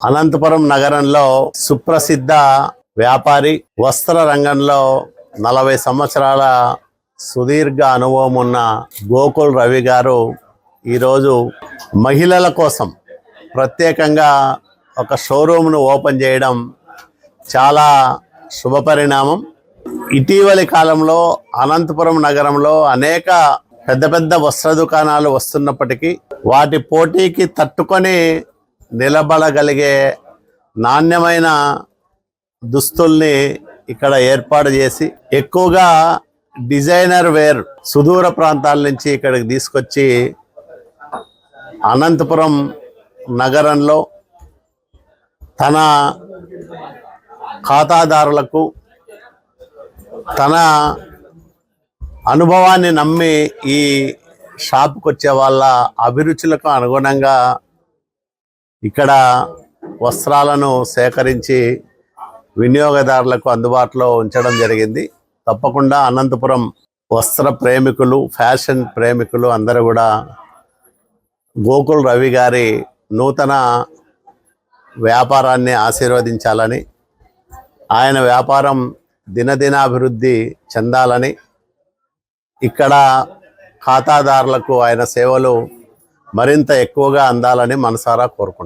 అనంతపురం నగరంలో సుప్రసిద్ధ వ్యాపారి వస్త్ర రంగంలో నలభై సంవత్సరాల సుదీర్ఘ అనుభవం ఉన్న గోకుల్ రవి గారు ఈరోజు మహిళల కోసం ప్రత్యేకంగా ఒక షోరూమ్ను ఓపెన్ చేయడం చాలా శుభపరిణామం. ఇటీవలి కాలంలో అనంతపురం నగరంలో అనేక పెద్ద పెద్ద వస్త్ర దుకాణాలు వస్తున్నప్పటికీ వాటి పోటీకి తట్టుకొని నిలబడగలిగే నాణ్యమైన దుస్తుల్ని ఇక్కడ ఏర్పాటు చేసి ఎక్కువగా డిజైనర్ వేర్ సుదూర ప్రాంతాల నుంచి ఇక్కడికి తీసుకొచ్చి అనంతపురం నగరంలో తన ఖాతాదారులకు తన అనుభవాన్ని నమ్మి ఈ షాప్కి వచ్చే వాళ్ళ అభిరుచులకు అనుగుణంగా ఇక్కడ వస్త్రాలను సేకరించి వినియోగదారులకు అందుబాటులో ఉంచడం జరిగింది. తప్పకుండా అనంతపురం వస్త్ర ప్రేమికులు ఫ్యాషన్ ప్రేమికులు అందరూ కూడా గోకుల్ రవి గారి నూతన వ్యాపారాన్ని ఆశీర్వదించాలని ఆయన వ్యాపారం దినదినాభివృద్ధి చెందాలని ఇక్కడ ఖాతాదారులకు ఆయన సేవలు మరింత ఎక్కువగా అందాలని మనసారా కోరుకుంటున్నాను